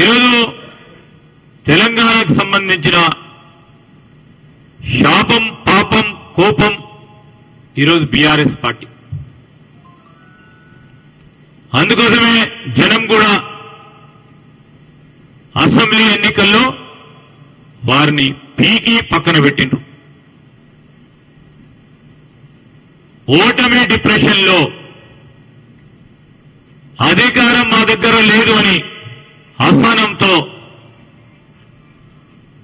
ఈరోజు తెలంగాణకు సంబంధించిన శాపం పాపం కోపం ఈరోజు బీఆర్ఎస్ పార్టీ. అందుకోసమే జనం కూడా అసెంబ్లీ ఎన్నికల్లో వారిని పీకి పక్కన పెట్టిండ్రు. ఓటమి డిప్రెషన్లో అధికారం మా దగ్గర లేదు అని అసహనంతో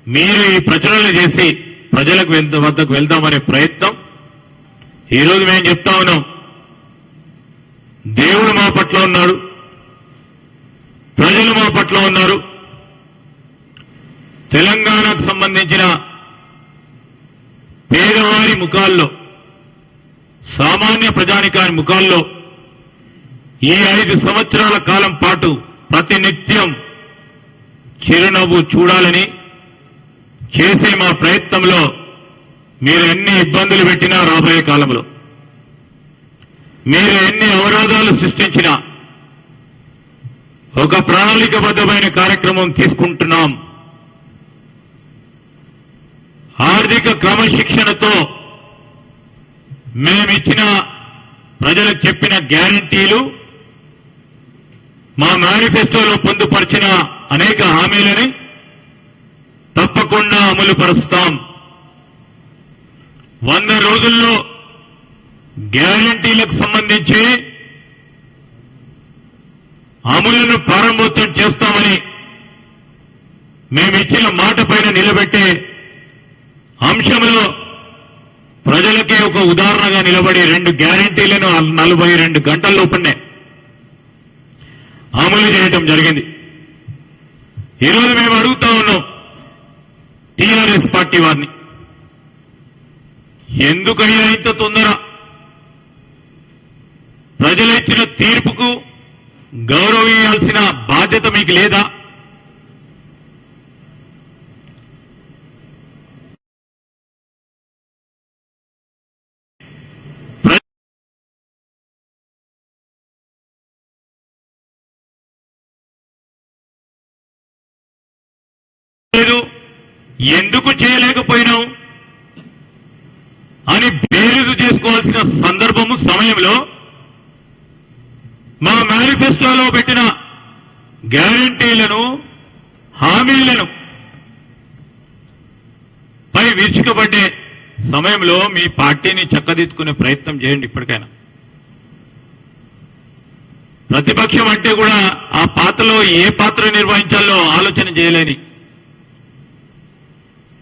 మీరు ఈ ప్రచురణలు చేసి ప్రజలకు వద్దకు వెళ్దామనే ప్రయత్నం. ఈరోజు మేము చెప్తా ఉన్నాం. దేవుడు మా పట్ల ఉన్నాడు. ప్రజలు మా పట్ల ఉన్నారు. తెలంగాణకు సంబంధించిన పేదవారి ముఖాల్లో సామాన్య ప్రజానికాని ముఖాల్లో ఈ ఐదు సంవత్సరాల కాలం పాటు ప్రతినిత్యం చిరునవ్వు చూడాలని చేసే మా ప్రయత్నంలో మీరు ఎన్ని ఇబ్బందులు పెట్టినా రాబోయే కాలంలో. మీరు ఎన్ని అవరోధాలు సృష్టించినా ఒక ప్రణాళికబద్ధమైన కార్యక్రమం తీసుకుంటున్నాం. ఆర్థిక క్రమశిక్షణతో మేమిచ్చిన ప్రజలకు చెప్పిన గ్యారంటీలు మా మేనిఫెస్టోలో పొందుపరిచిన అనేక హామీలని తప్పకుండా అమలు పరుస్తాం. వంద రోజుల్లో గ్యారంటీలకు సంబంధించి అమలును ప్రారంభోత్సవం చేస్తామని మేమిచ్చిన మాట పైన నిలబెట్టే అంశంలో ప్రజలకే ఒక ఉదాహరణగా నిలబడి రెండు గ్యారంటీలను నలభై రెండు గంటల అమలు చేయటం జరిగింది. ఈరోజు మేము అడుగుతా ఉన్నాం టీఆర్ఎస్ పార్టీ వారిని. ఎందుకయ్యా ఇంత తొందర? ప్రజలు ఇచ్చిన తీర్పుకు గౌరవించాల్సిన బాధ్యత మీకు లేదా ప్ర- లేదు ఎందుకు చేయలేకపోయినావు? అని బేరీజు చేసుకోవాల్సిన సందర్భము సమయంలో మా మేనిఫెస్టోలో పెట్టిన గ్యారంటీలను హామీలను పై విరుచుకబడ్డే సమయంలో మీ పార్టీని చక్కదిద్దుకునే ప్రయత్నం చేయండి ఇప్పటికైనా. ప్రతిపక్షం అంటే కూడా ఆ పాత్రలో ఏ పాత్ర నిర్వహించాలో ఆలోచన చేయలేని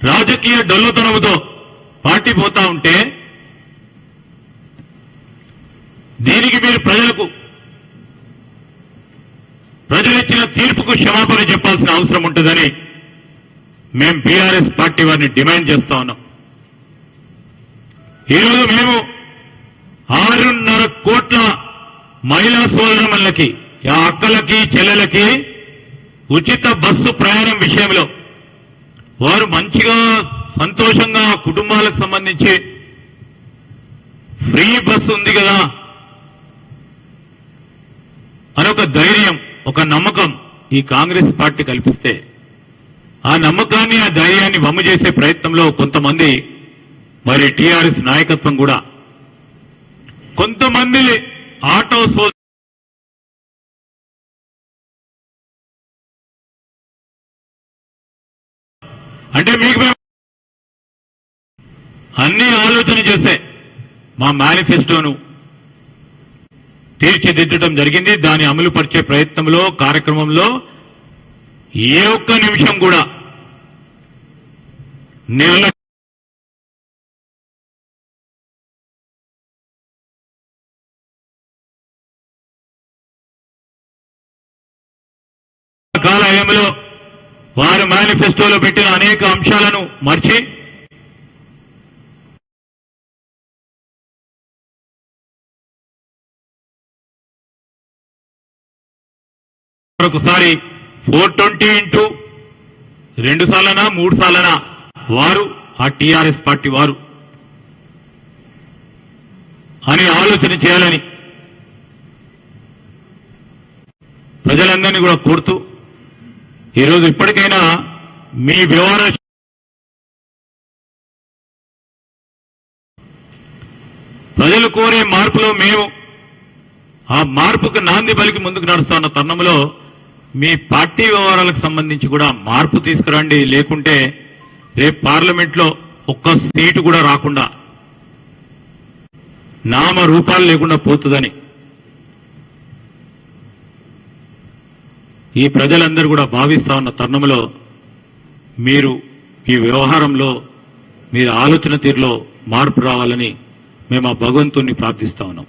రాజకీయ డొల్లతనముతో పార్టీ పోతా ఉంటే దీనికి మీరు ప్రజలకు ప్రజలు ఇచ్చిన తీర్పుకు క్షమాపణ చెప్పాల్సిన అవసరం ఉంటుందని మేము బీఆర్ఎస్ పార్టీ వారిని డిమాండ్ చేస్తా ఉన్నాం. ఈరోజు మేము ఆరున్నర కోట్ల మహిళా సోదరమణులకి ఆ అక్కలకి చెల్లెలకి ఉచిత బస్సు ప్రయాణం విషయంలో వారు మంచిగా సంతోషంగా కుటుంబాలకు సంబంధించి ఫ్రీ బస్సు ఉంది కదా. అనొక ధైర్యం ఒక నమ్మకం ఈ కాంగ్రెస్ పార్టీ కల్పిస్తే. ఆ నమ్మకాన్ని ఆ ధైర్యాన్ని వమ్ము చేసే ప్రయత్నంలో కొంతమంది మరి టీఆర్ఎస్ నాయకత్వం కూడా. కొంతమంది ఆటో అంటే మీకు మేము అన్ని ఆలోచన చేస్తే మా మేనిఫెస్టోను తీర్చిదిద్దడం జరిగింది. దాన్ని అమలు పరిచే ప్రయత్నంలో కార్యక్రమంలో ఏ ఒక్క నిమిషం కూడా నిర్లక్ష్యం కాలయంలో వారు మేనిఫెస్టోలో పెట్టిన అనేక అంశాలను మర్చి మరొకసారి ఫోర్ ట్వంటీ ఇంటూ రెండు సార్లనా మూడు సార్లనా? వారు ఆ టీఆర్ఎస్ పార్టీ వారు అని ఆలోచన చేయాలని ప్రజలందరినీ కూడా కోరుతూ ఈరోజు ఇప్పటికైనా మీ వ్యవహార ప్రజలు కోరే మార్పులో మేము ఆ మార్పుకు నాంది పలికి ముందుకు నడుస్తున్న తరుణంలో మీ పార్టీ వ్యవహారాలకు సంబంధించి కూడా మార్పు తీసుకురండి. లేకుంటే రేపు పార్లమెంట్లో ఒక్క సీటు కూడా రాకుండా నామ రూపాలు లేకుండా పోతుందని ఈ ప్రజలందరూ కూడా భావిస్తా ఉన్న తరుణంలో మీరు ఈ వ్యవహారంలో మీరు ఆలోచన తీరులో మార్పు రావాలని మేము ఆ భగవంతుణ్ణి ప్రార్థిస్తా ఉన్నాం.